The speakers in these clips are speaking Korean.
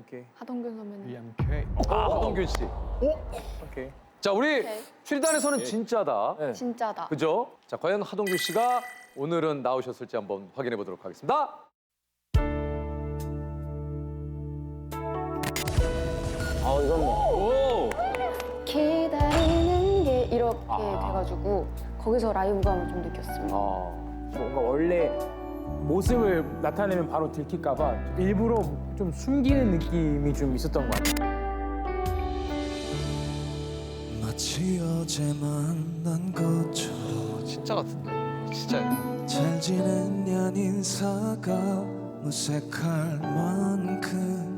위엠케이. 하동균 선배님. 위엠케이. 아, 하동균 씨. 오케이. 자, 우리 오케이. 출단에서는 진짜다. 네. 진짜다. 그죠? 자, 과연 하동균 씨가 오늘은 나오셨을지 한번 확인해 보도록 하겠습니다. 아 이건 뭐? 오! 기다리는 게 이렇게 아. 돼가지고 거기서 라이브감을 좀 느꼈습니다. 아, 뭔가 원래 모습을 나타내면 바로 들킬까봐 일부러 좀 숨기는 느낌이 좀 있었던 것 같아요. 마치 어제 만난 것처럼 진짜 같은데. 진짜예요. 잘 지냈냐 인사가 무색할 만큼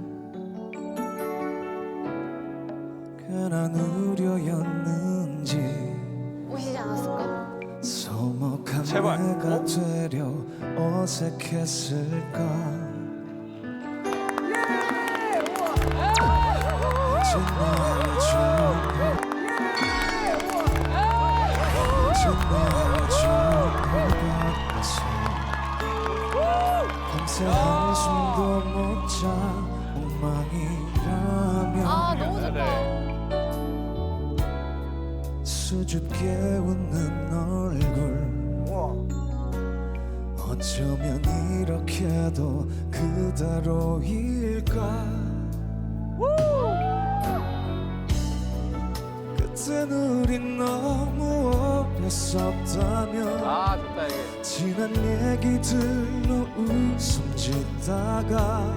괜한 우려였는지 오시지 않았을까? 서먹한 제발. 내가 되려 어색했을까 이제 나의 좋은 같아 밤새 한숨도 못자 엉망이라면 아 너무 좋다. 수줍게 웃는 얼굴 어쩌면 이렇게도 그대로일까 그땐 우린 너무 어렸었다면 아 좋다 이게. 지난 얘기들로 웃음 짓다가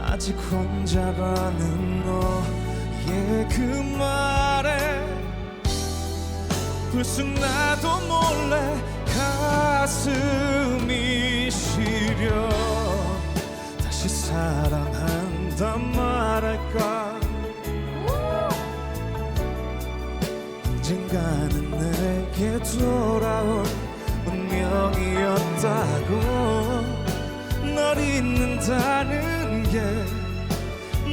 아직 혼자라는 너의 그 말에 불쑥 나도 몰래 가슴이 시려. 다시 사랑한다 말할까? 언젠가는 내게 돌아올 운명이었다고. 널 잊는다는 게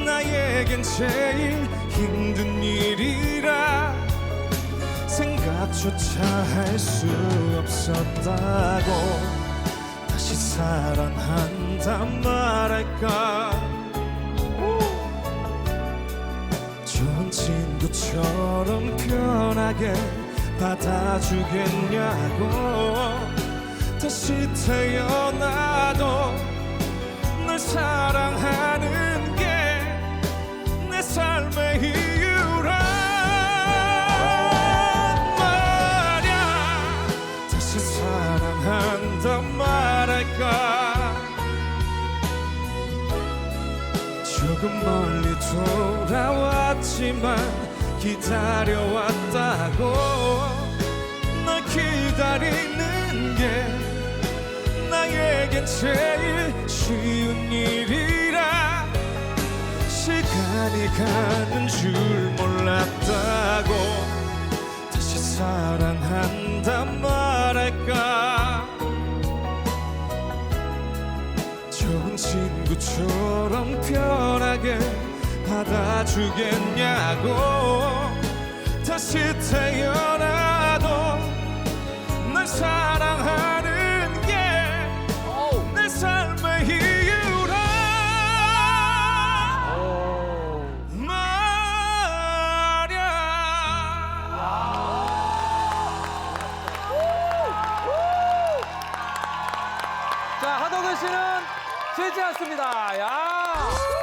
나에겐 제일 힘든 일이라 생각조차 할 수 없었다고 다시 사랑한다 말할까? 좋은 친구처럼 편하게 받아주겠냐고? 다시 태어나도 널 사랑하 사랑한다 말할까? 조금 멀리 돌아왔지만 기다려왔다고. 널 기다리는 게 나에겐 제일 쉬운 일이라. 시간이 가는 줄 몰랐다고 다시 사랑한다 말 받아주겠냐고 다시 태어나도 널 사랑하는 게 내 삶의 이유라 말야 자 하동균 씨는 지지 않습니다. 야.